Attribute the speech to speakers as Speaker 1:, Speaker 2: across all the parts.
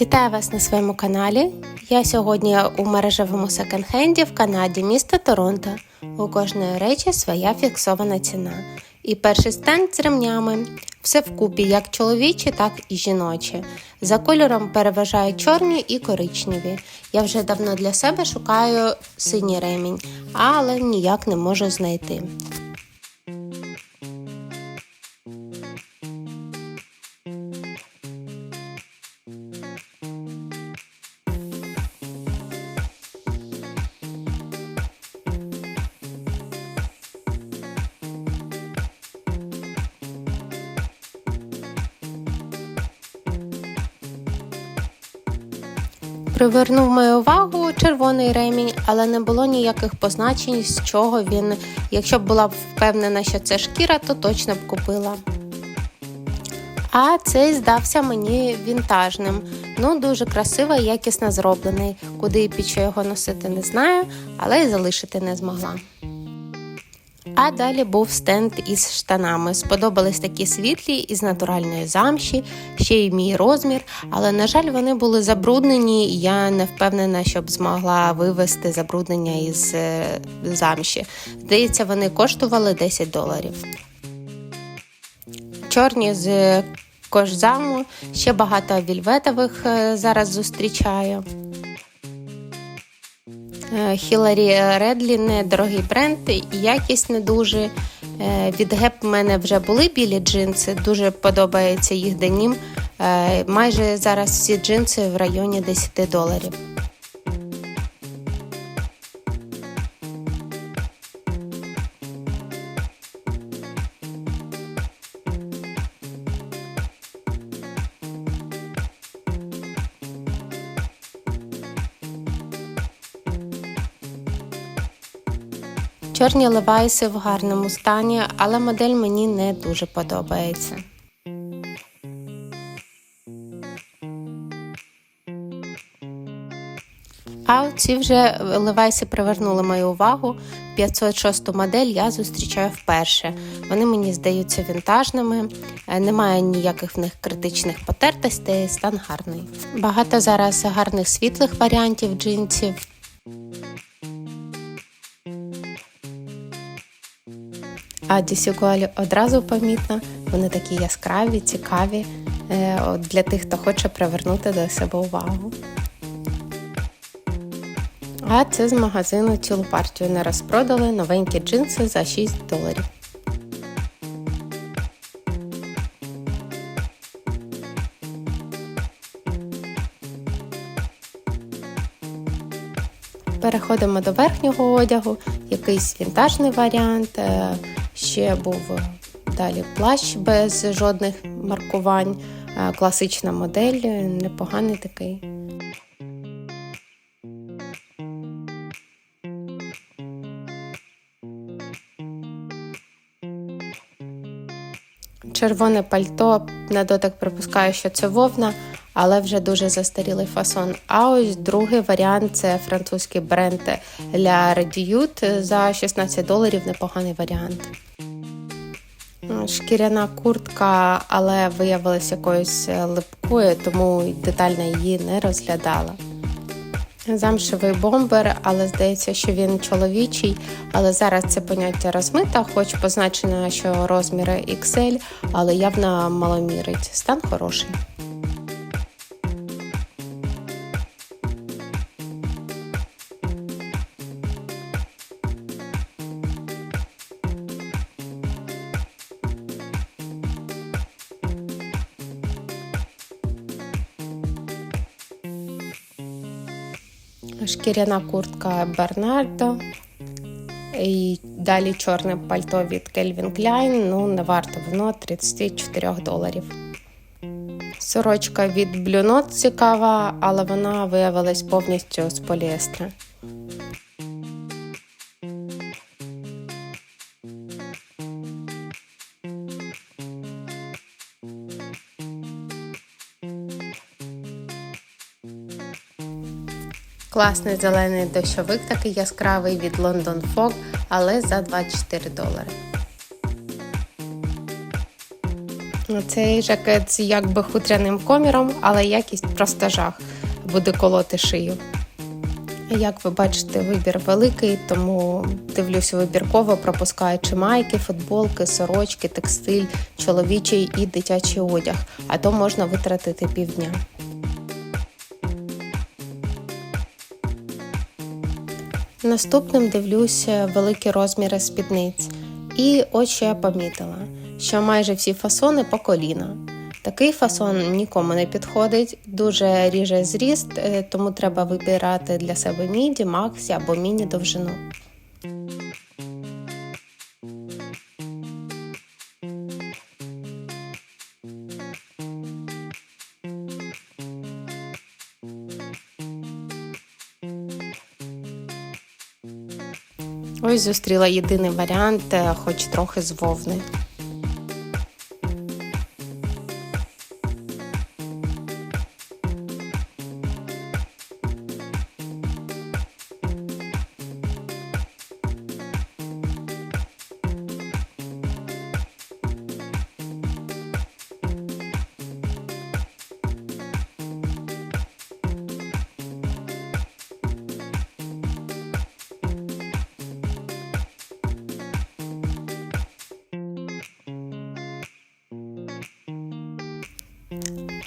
Speaker 1: Вітаю вас на своєму каналі. Я сьогодні у мережевому секонд-хенді в Канаді, місто Торонто. У кожної речі своя фіксована ціна. І перший стенд з ремнями. Все вкупі, як чоловічі, так і жіночі. За кольором переважають чорні і коричневі. Я вже давно для себе шукаю синій ремінь, але ніяк не можу знайти. Привернув мою увагу червоний ремінь, але не було ніяких позначень, з чого він. Якщо б була впевнена, що це шкіра, то точно б купила. А цей здався мені вінтажним. Ну, дуже красиво якісно зроблений. Куди і під що його носити, не знаю, але й залишити не змогла. А далі був стенд із штанами. Сподобались такі світлі із натуральної замші, ще й мій розмір, але, на жаль, вони були забруднені, і я не впевнена, щоб змогла вивести забруднення із е, замші. Здається, вони коштували 10 доларів. Чорні з кожзаму, ще багато вільветових е, зараз зустрічаю. Хіларі Редлі не дорогий бренд, і якість не дуже. Е, Від геп в мене вже були білі джинси, дуже подобається їх денім. Е, Майже зараз всі джинси в районі 10 доларів. Чорні левайси в гарному стані, але модель мені не дуже подобається. А ці вже левайси привернули мою увагу. 506 модель я зустрічаю вперше. Вони мені здаються вінтажними, е, немає ніяких в них критичних потертостей, стан гарний. Багато зараз гарних світлих варіантів джинсів. А дісюгуалі одразу помітно, вони такі яскраві, цікаві е, для тих, хто хоче привернути до себе увагу. А це з магазину цілу партію не розпродали новенькі джинси за 6 доларів. Переходимо до верхнього одягу, якийсь вінтажний варіант. Ще був далі плащ без жодних маркувань, е, класична модель, е, непоганий такий. Червоне пальто на дотик припускаю, що це вовна, але вже дуже застарілий фасон. А ось другий варіант це французький бренд La Rediute за 16 доларів непоганий варіант. Шкіряна куртка, але виявилася якоюсь липкою, тому детально її не розглядала. Замшевий бомбер, але здається, що він чоловічий, але зараз це поняття розмита, хоч позначено, що розміри XL, але явно маломірить. Стан хороший. Шкіряна куртка Бернардо. І далі чорне пальто від Calvin Klein, ну не варто воно 34 доларів. Сорочка від Blue цікава, але вона виявилась повністю з поліестра. Класний зелений дощовик, такий яскравий від London Fog, але за 24 долари. Цей жакет з якби хутряним коміром, але якість просто жах. Буде колоти шию. Як ви бачите, вибір великий, тому дивлюся вибірково, пропускаючи майки, футболки, сорочки, текстиль, чоловічий і дитячий одяг, а то можна витратити півдня. Наступним дивлюся великі розміри спідниць. І ось що я помітила, що майже всі фасони по коліна. Такий фасон нікому не підходить, дуже ріже зріст, е, тому треба вибирати для себе міді, максі або міні довжину. Зустріла єдиний варіант, е, хоч трохи з вовни.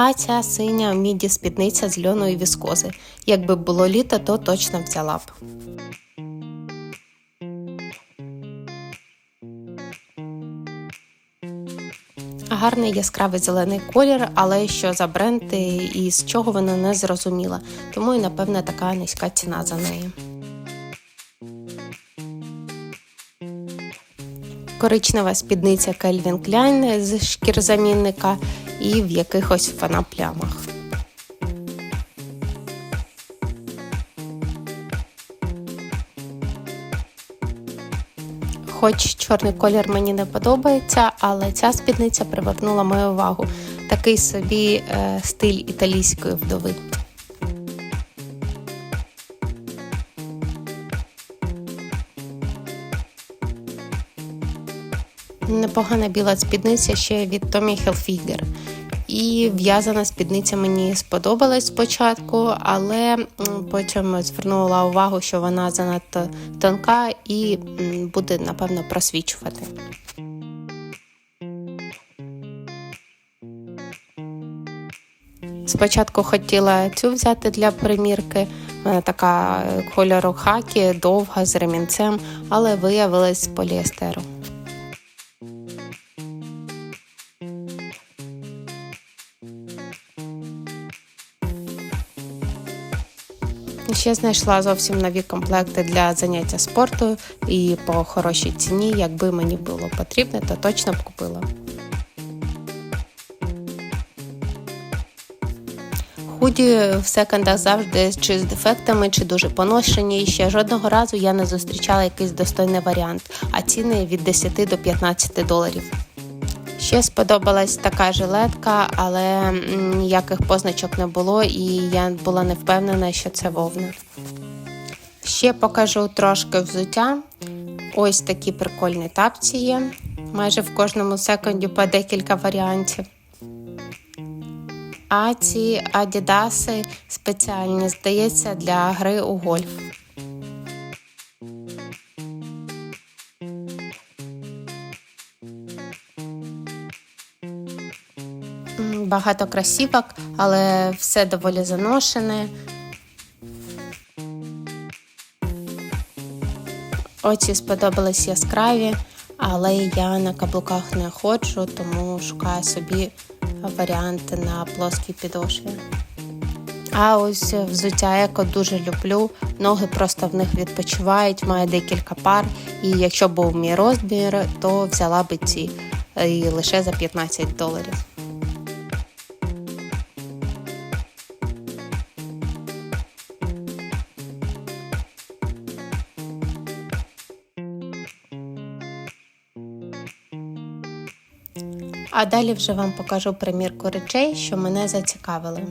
Speaker 1: А ця синя міді спідниця з льоної віскози. Якби було літо, то точно взяла б. Гарний яскравий зелений колір, але що за бренд і з чого вона не зрозуміла, тому і напевне така низька ціна за неї. Коричнева спідниця Calvin Klein з шкірзамінника і в якихось фанаплямах. Хоч чорний колір мені не подобається, але ця спідниця привернула мою увагу. Такий собі е, стиль італійської вдови. Непогана біла спідниця ще від Tommy Hilfiger. І в'язана спідниця мені сподобалась спочатку, але потім звернула увагу, що вона занадто тонка і буде, напевно, просвічувати. Спочатку хотіла цю взяти для примірки. Вона така кольору хакі, довга з ремінцем, але виявилась з поліестеру. Ще знайшла зовсім нові комплекти для заняття спорту і по хорошій ціні. Якби мені було потрібно, то точно б купила. Худі в секондах завжди чи з дефектами, чи дуже поношені. І ще жодного разу я не зустрічала якийсь достойний варіант, а ціни від 10 до 15 доларів. Ще сподобалась така жилетка, але ніяких позначок не було, і я була не впевнена, що це вовна. Ще покажу трошки взуття. Ось такі прикольні тапці є. Майже в кожному секунді по декілька варіантів. А ці адідаси спеціальні, здається, для гри у гольф. Багато красівок, але все доволі заношене. Оці сподобались яскраві, але я на каблуках не ходжу, тому шукаю собі варіанти на плоскій підошві. А ось взуття яко дуже люблю. Ноги просто в них відпочивають, маю декілька пар. І якщо був мій розмір, то взяла би ці і лише за 15 доларів. А далі вже вам покажу примірку речей, що мене зацікавили.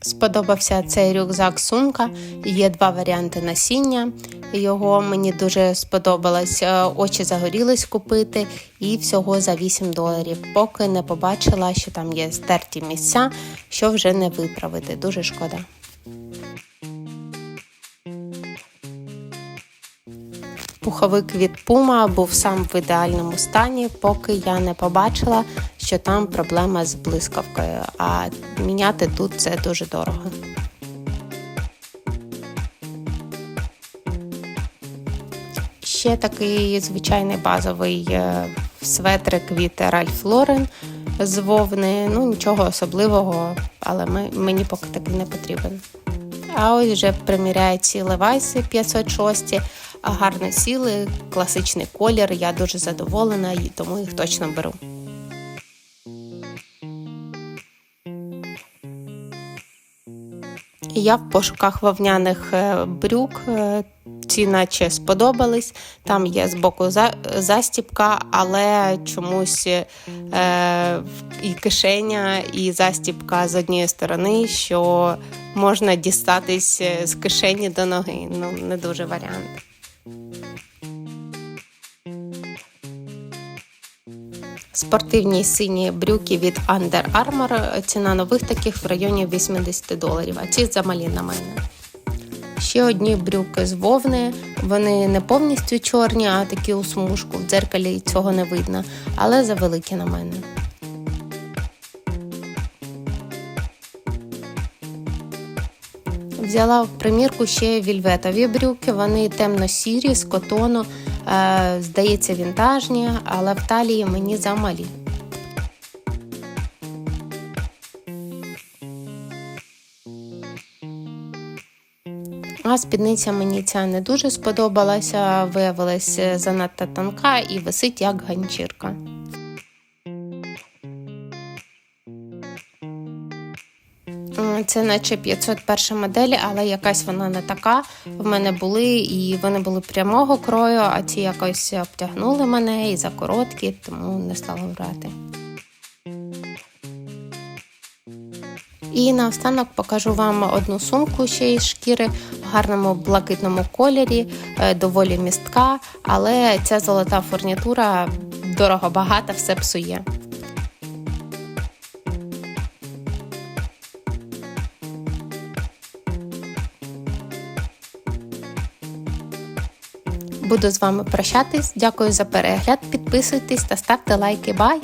Speaker 1: Сподобався цей рюкзак сумка, є два варіанти насіння. його. Мені дуже сподобалось. Е, Очі загорілись купити і всього за 8 доларів, поки не побачила, що там є стерті місця, що вже не виправити. Дуже шкода. Пуховик від Puma був сам в ідеальному стані, поки я не побачила, що там проблема з блискавкою, а міняти тут це дуже дорого. Ще такий звичайний базовий светрик від Ralph Lauren з вовни. Ну, нічого особливого, але мені поки такий не потрібен. А ось вже приміряю ці левайси 506, а гарно сіли, класичний колір. Я дуже задоволена і тому їх точно беру. Я в пошуках вовняних е, брюк. е, Ці наче сподобались. Там є збоку за- застіпка, але чомусь е, і кишеня, і застіпка з однієї сторони, що можна дістатись е, з кишені до ноги. Ну, не дуже варіант. Спортивні сині брюки від Under Armour. Ціна нових таких в районі 80 доларів, а ці замалі на мене. Ще одні брюки з вовни. Вони не повністю чорні, а такі у смужку. В дзеркалі цього не видно, але завеликі на мене. Взяла в примірку ще вільветові брюки. Вони темно-сірі з котону. Е, здається, вінтажні, але в талії мені замалі. А спідниця мені ця не дуже сподобалася, виявилась занадто тонка і висить як ганчірка. Це наче 501 модель, але якась вона не така. В мене були і вони були прямого крою, а ці якось обтягнули мене і за короткі, тому не стала брати. І наостанок покажу вам одну сумку ще із шкіри в гарному блакитному кольорі, е, доволі містка, але ця золота фурнітура дорого багата, все псує. Буду з вами прощатись. Дякую за перегляд. Підписуйтесь та ставте лайки. Бай!